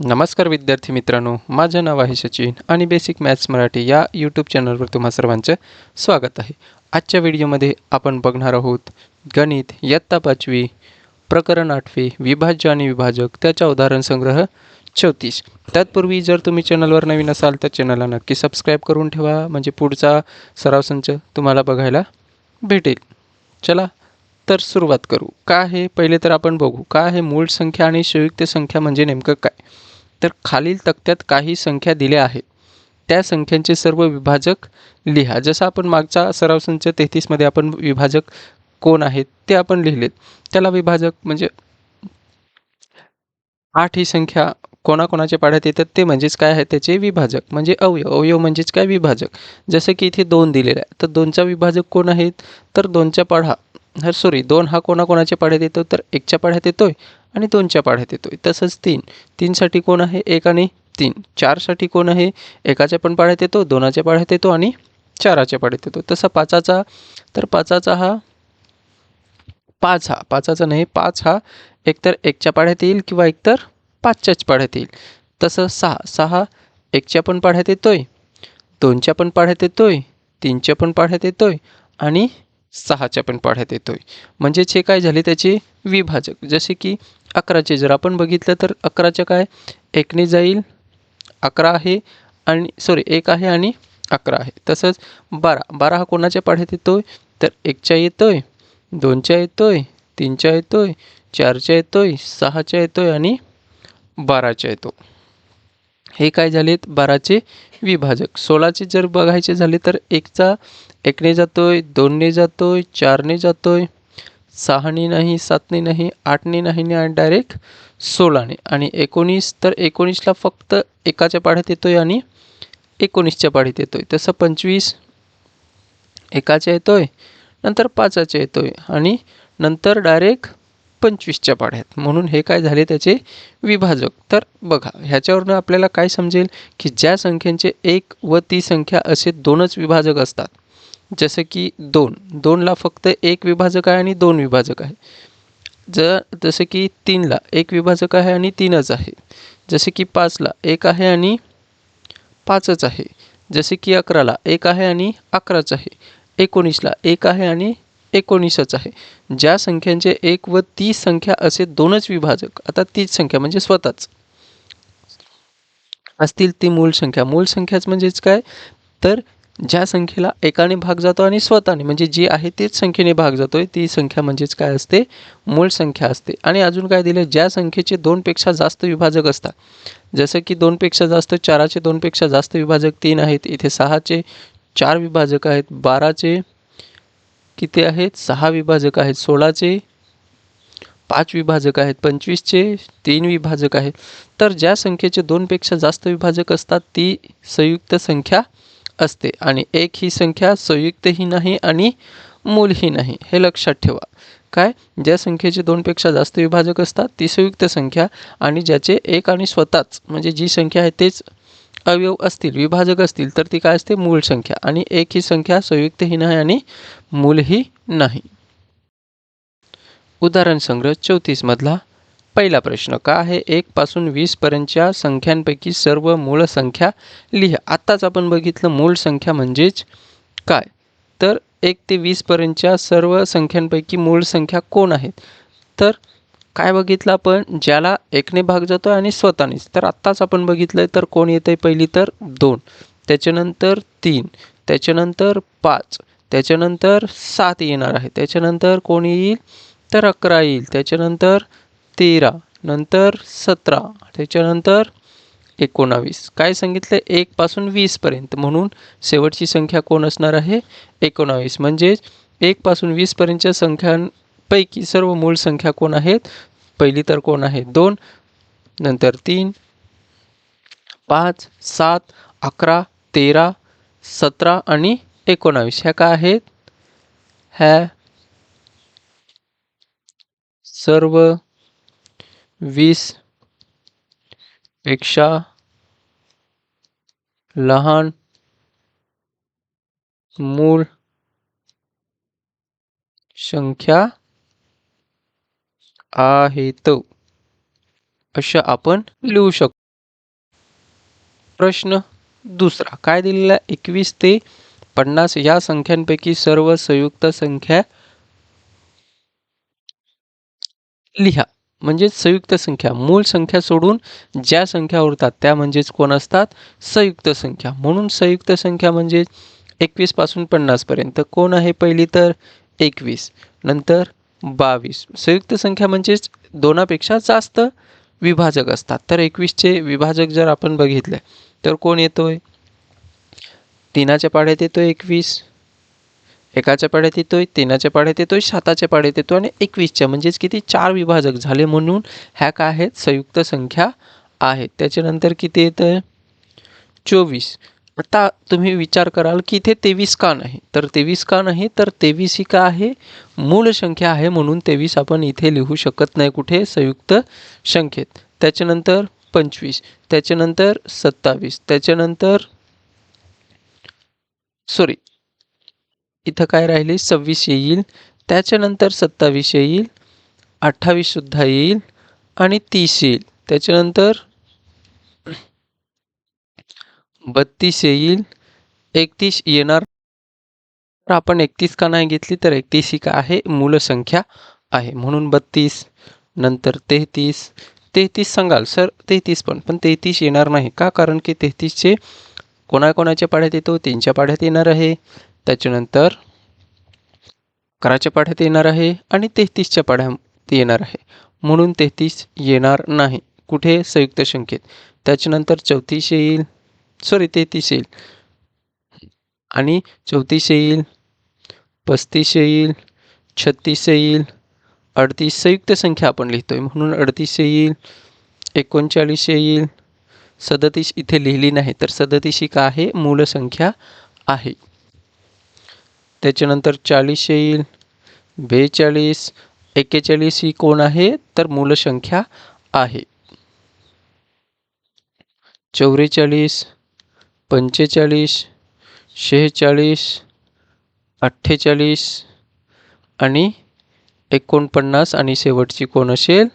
नमस्कार विद्यार्थी मित्रांनो माझं नाव आहे सचिन आणि बेसिक मॅथ्स मराठी या यूट्यूब चॅनलवर तुम्हा सर्वांचं स्वागत आहे. आजच्या व्हिडिओमध्ये आपण बघणार आहोत गणित इयत्ता पाचवी प्रकरण आठवे विभाज्य आणि विभाजक त्याचा उदाहरण संग्रह चौतीस. तत्पूर्वी जर तुम्ही चॅनलवर नवीन असाल तर चॅनलला नक्की सबस्क्राईब करून ठेवा म्हणजे पुढचा सराव संच तुम्हाला बघायला भेटेल. चला तर सुरुवात करू. का आहे पहिले तर आपण बघू. का आहे मूळ संख्या आणि संयुक्त संख्या म्हणजे नेमकं काय? तर खालील तक्त्यात काही संख्या दिल्या आहेत. त्या संख्यांचे सर्व विभाजक लिहा. जसं आपण मागचा सराव संच तेहतीसमध्ये आपण विभाजक कोण आहेत ते आपण लिहिलेत. त्याला विभाजक म्हणजे आठ ही संख्या कोणाकोणाच्या पाढ्यात येतात ते म्हणजेच काय आहे? त्याचे विभाजक म्हणजे अवयव. अवयव म्हणजेच काय? विभाजक. जसं की इथे दोन दिलेले आहे तर दोनचा विभाजक कोण आहेत? तर दोनच्या पाढा हर सॉरी दोन हा कोणाकोणाच्या पाढ्यात येतो तर एकच्या पाढ्यात येतोय आणि दोनच्या पाढ्यात येतोय. तसंच तीन. तीनसाठी कोण आहे? एक आणि तीन. चारसाठी कोण आहे? एकाच्या पण पाढ्यात येतो दोनाच्या पाढ्यात येतो आणि चाराच्या पाढ्यात येतो. तसा पाचाचा तर पाचाचा हा पाच हा. पाचाचा नाही पाच हा एकतर एकच्या पाढ्यात येईल किंवा एकतर पाचच्याच पाढ्यात येईल. तसं सहा. सहा एकच्या पण पाढ्यात येतोय दोनच्या पण पाढ्यात येतोय तीनच्या पण पाढ्यात येतोय आणि सहाच्या पण पाढ्यात येतोय. म्हणजेच हे काय झाले त्याचे विभाजक. जसे की अकराचे जर आपण बघितलं तर अकराच्या काय? एकने जाईल अकरा आहे आणि सॉरी एक आहे आणि अकरा आहे. तसंच बारा. बारा हा कोणाच्या पाढ्यात येतोय? तर एकच्या येतोय दोनच्या येतोय तीनच्या येतोय चारच्या येतोय सहाच्या येतोय आणि बाराच्या येतो. हे काय झालेत? बाराचे विभाजक. सोळाचे जर बघायचे झाले तर एकचा एकने जातोय दोनने जातोय चारने जातोय सहाने नाही सातने नाही आठने नाही आणि डायरेक्ट सोळाने. आणि एकोणीस तर एकोणीसला फक्त एकाच्या पाढ्यात येतोय आणि एकोणीसच्या पाढ्यात येतोय. तसं पंचवीस एकाच्या येतोय नंतर पाचाच्या येतोय आणि नंतर डायरेक्ट पंचवीसच्या पाढ्यात म्हणून हे काय झाले त्याचे? विभाजक. तर बघा ह्याच्यावरनं आपल्याला काय समजेल? की ज्या संख्यांचे एक व ती संख्या असे दोनच विभाजक असतात. जसं की दोन. दोनला फक्त एक विभाजक आहे आणि दोन विभाजक आहे. जर जसं की तीनला एक विभाजक आहे आणि तीनच आहे. जसे की पाचला एक आहे आणि पाचच आहे. जसे की अकराला एक आहे आणि अकराच आहे. एकोणीसला एक आहे आणि एकोणीसच आहे. ज्या संख्यांचे एक व ती संख्या असे दोनच विभाजक आता तीच संख्या म्हणजे स्वतःच. असतील ती मूळ संख्या. मूळ संख्याच म्हणजेच काय? तर ज्या संख्येला एकाने भाग जातो आणि स्वतःने म्हणजे जी आहे तेच संख्येने भाग जातोय ती संख्या म्हणजेच काय असते? मूळ संख्या असते. आणि अजून काय दिलं? ज्या संख्येचे दोनपेक्षा जास्त विभाजक असतात जसं की दोनपेक्षा जास्त चाराचे दोनपेक्षा जास्त विभाजक तीन आहेत इथे सहाचे चार विभाजक आहेत बाराचे किती आहेत? सहा विभाजक आहेत. सोळाचे पाच विभाजक आहेत. पंचवीसचे तीन विभाजक आहेत. तर ज्या संख्येचे दोनपेक्षा जास्त विभाजक असतात ती संयुक्त संख्या असते. आणि एक ही संख्या संयुक्तही नाही आणि मूलही नाही. हे लक्षात ठेवा. काय? ज्या संख्येचे दोनपेक्षा जास्त विभाजक असतात ती संयुक्त संख्या आणि ज्याचे एक आणि स्वतःच म्हणजे जी संख्या आहे तेच अवयव असतील विभाजक असतील तर ती काय असते? मूळ संख्या. आणि एक ही संख्या संयुक्तही नाही आणि मूलही नाही. उदाहरण संग्रह चौतीस मधला पहिला प्रश्न. का आहे एक पासून वीस पर्यंतच्या संख्यांपैकी सर्व मूळ संख्या? लिहा. आत्ताच आपण बघितलं मूळ संख्या म्हणजेच काय? तर एक ते वीस पर्यंतच्या सर्व संख्यांपैकी मूळ संख्या कोण आहेत? तर काय बघितलं आपण? ज्याला एकने भाग जातो आणि स्वतःनेच. तर आत्ताच आपण बघितलं तर कोण येतं आहे पहिली तर दोन. त्याच्यानंतर तीन. त्याच्यानंतर पाच. त्याच्यानंतर सात येणार आहे. त्याच्यानंतर कोण येईल? तर अकरा येईल. त्याच्यानंतर तेरा. नंतर सतरा. त्याच्यानंतर एकोणावीस. काय सांगितलं एकपासून वीसपर्यंत म्हणून शेवटची संख्या कोण असणार आहे? एकोणावीस. म्हणजेच एकपासून वीसपर्यंतच्या संख्यांपैकी सर्व मूळ संख्या कोण आहेत? पहिली तर कोण आहे? दोन नंतर तीन पाच सात अकरा तेरा सतरा आणि एकोणावीस. ह्या काय आहेत? ह्या सर्व वीसपेक्षा लहान मूळ संख्या आहेत. अशा आपण लिहू शकतो. प्रश्न दुसरा. काय दिलेला एकवीस ते पन्नास या संख्यांपैकी सर्व संयुक्त संख्या लिहा. म्हणजेच संयुक्त संख्या. मूळ संख्या सोडून ज्या संख्या उरतात त्या म्हणजेच कोण असतात? संयुक्त संख्या. म्हणून संयुक्त संख्या म्हणजे एकवीसपासून पन्नास पर्यंत. कोण आहे पहिली तर? एकवीस. नंतर बावीस. संयुक्त संख्या म्हणजेच दोनापेक्षा जास्त विभाजक असतात. तर एकवीसचे विभाजक जर आपण बघितले तर कोण येतोय? तीनाच्या पाड्यात येतोय एकवीस. एकाच्या पाड्यात येतोय तीनाच्या पाड्यात येतोय साताच्या पाड्यात येतो आणि एकवीसच्या. म्हणजेच किती? चार विभाजक झाले म्हणून ह्या काय आहेत? संयुक्त संख्या आहेत. त्याच्यानंतर किती येतं चोवीस. आता तुम्ही विचार कराल की इथे तेवीस का नाही? तर तेवीस का नाही? तर तेवीस ही का आहे? मूळ संख्या आहे म्हणून तेवीस आपण इथे लिहू शकत नाही कुठे संयुक्त संख्येत. त्याच्यानंतर पंचवीस त्याच्यानंतर सत्तावीस त्याच्यानंतर सॉरी इथं काय राहिले? सव्वीस येईल त्याच्यानंतर सत्तावीस येईल अठ्ठावीससुद्धा येईल आणि तीस येईल. त्याच्यानंतर बत्तीस येईल. एकतीस येणार. तर आपण एकतीस का नाही घेतली तर एकतीस ही का आहे? मूलसंख्या आहे. म्हणून बत्तीस नंतर तेहतीस. तेहतीस सांगाल सर? तेहतीस पण. पण तेहतीस येणार नाही का? कारण की तेहतीसचे कोणाकोणाच्या पाढ्यात येतो? तीनच्या पाढ्यात येणार आहे. त्याच्यानंतर अकराच्या पाढ्यात येणार आहे आणि तेहतीसच्या पाढ्यात येणार आहे. म्हणून तेहतीस येणार नाही. कुठे? संयुक्त संख्येत. त्याच्यानंतर चौतीस येईल. सॉरी तेहतीस येईल. आणि चौतीस येईल पस्तीस येईल छत्तीस येईल अडतीस संयुक्त संख्या आपण लिहितो आहे म्हणून अडतीस येईल एकोणचाळीस येईल सदतीस इथे लिहिली नाही तर सदतीस ही का आहे? मूलसंख्या आहे. त्याच्यानंतर चाळीस येईल बेचाळीस एक्केचाळीस ही कोण आहे? तर मूलसंख्या आहे. चौवेचाळीस पंचेचाळीस शेहेचाळीस अठ्ठेचाळीस आणि एकोणपन्नास आणि शेवटची कोण असेल?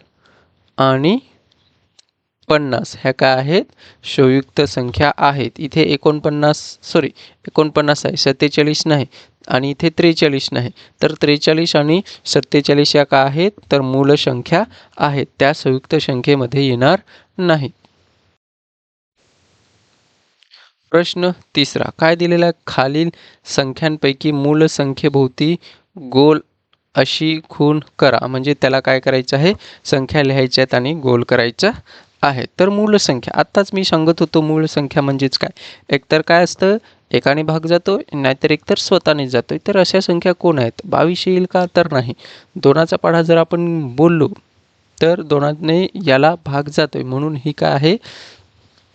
आणि पन्नास. ह्या काय आहेत? संयुक्त संख्या आहेत. इथे एकोणपन्नास सॉरी एकोणपन्नास आहे. सत्तेचाळीस नाही. आणि इथे त्रेचाळीस नाही. तर त्रेचाळीस आणि सत्तेचाळीस या का आहेत? तर मूल संख्या आहेत. त्या संयुक्त संख्येमध्ये येणार नाहीत. प्रश्न तिसरा. काय दिलेला खालील संख्यांपैकी मूल संख्येभोवती गोल अशी खून करा. म्हणजे त्याला काय करायचं आहे? संख्या लिहायच्या आहेत आणि गोल करायचा आहे. तर मूळ संख्या. आत्ताच मी सांगत होतो मूळ संख्या म्हणजेच काय? एकतर काय असतं? एकाने भाग जातो नाहीतर एकतर स्वतःने जातो तर अशा संख्या कोण आहेत? बावीस येईल का? तर नाही. दोनाचा पाढा जर आपण बोललो तर दोनाने याला भाग जातोय. म्हणून ही काय आहे?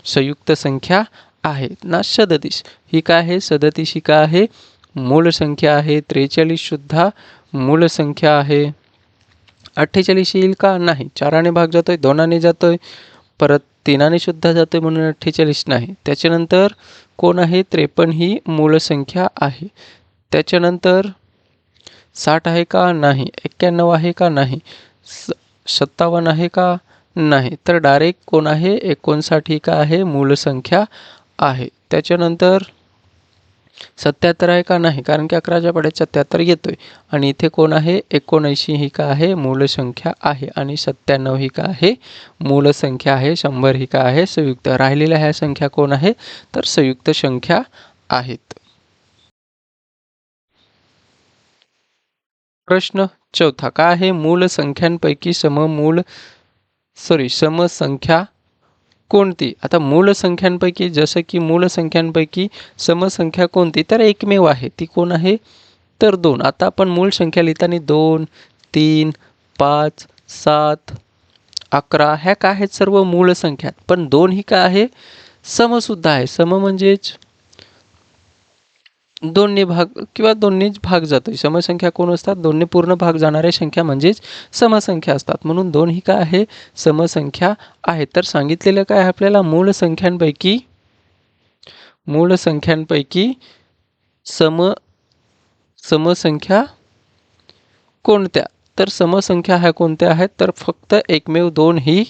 संयुक्त संख्या आहे. ना सदतीस. ही काय आहे? सदतीस ही काय आहे? मूळ संख्या आहे त्रेचाळीससुद्धा मूलसंख्या मूळ संख्या आहे. अठ्ठेचाळीस येईल का? नाही. चाराने भाग जातो आहे दोनाने जातो आहे परत तीनाने सुद्धा आहे म्हणून अठ्ठेचाळीस नाही. त्याच्यानंतर कोण आहे? त्रेपन्न ही मूळ संख्या आहे. त्याच्यानंतर साठ आहे का? नाही. एक्क्याण्णव आहे का? नाही. स सत्तावन्न आहे का? नाही. तर डायरेक्ट कोण आहे? एकोणसाठ ही का आहे? मूळ संख्या आहे. त्याच्यानंतर सत्याहत्तर आहे का नाही? कारण की अकराच्या पाड्यात सत्याहत्तर येतोय. आणि इथे कोण आहे? एकोणऐंशी ही का आहे? मूलसंख्या आहे. आणि सत्त्याण्णव ही का आहे? मूलसंख्या आहे. शंभर ही का आहे? संयुक्त. राहिलेल्या ह्या संख्या कोण आहे? तर संयुक्त संख्या आहेत. प्रश्न चौथा. काय आहे? मूल संख्यांपैकी सममूळ सॉरी समसंख्या कोणती? आता मूळ संख्यांपैकी जसं की मूळ संख्यांपैकी समसंख्या कोणती तर एकमेव आहे. ती कोण आहे? तर दोन. आता आपण मूळ संख्या लिहिताना दोन तीन पाच सात अकरा ह्या काय आहेत सर्व मूळ संख्या? पण दोन ही काय आहे? समसुद्धा आहे. सम म्हणजेच दोन्ही भाग किंवा दोन्हीच भाग जातो समसंख्या कोण असतात? दोन्ही पूर्ण भाग जाणाऱ्या संख्या म्हणजेच समसंख्या असतात. म्हणून दोन ही काय आहे? समसंख्या आहे तर सांगितलेलं काय आहे आपल्याला? मूळ संख्यांपैकी मूळ संख्यांपैकी सम समसंख्या कोणत्या? तर समसंख्या ह्या कोणत्या आहेत? तर फक्त एकमेव दोन ही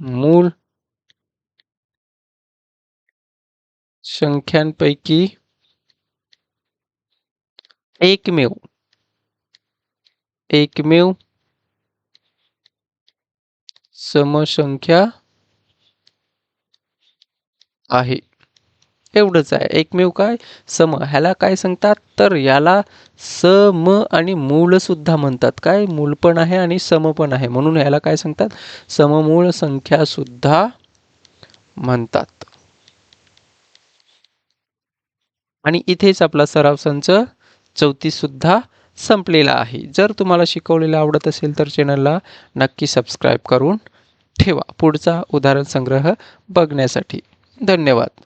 मूळ संख्यांपैकी एकमेव. एकमेव समसंख्या आहे. एवढंच आहे. एकमेव काय? सम. ह्याला काय सांगतात? तर याला सम आणि मूळ सुद्धा म्हणतात. काय? मूल पण आहे आणि सम पण आहे. म्हणून ह्याला काय सांगतात? सममूळ संख्या सुद्धा म्हणतात. आणि इथेच आपला सराव संच चौतीससुद्धा संपलेला आहे. जर तुम्हाला शिकवलेलं आवडत असेल तर चॅनलला नक्की सबस्क्राईब करून ठेवा. पुढचा उदाहरण संग्रह बघण्यासाठी. धन्यवाद.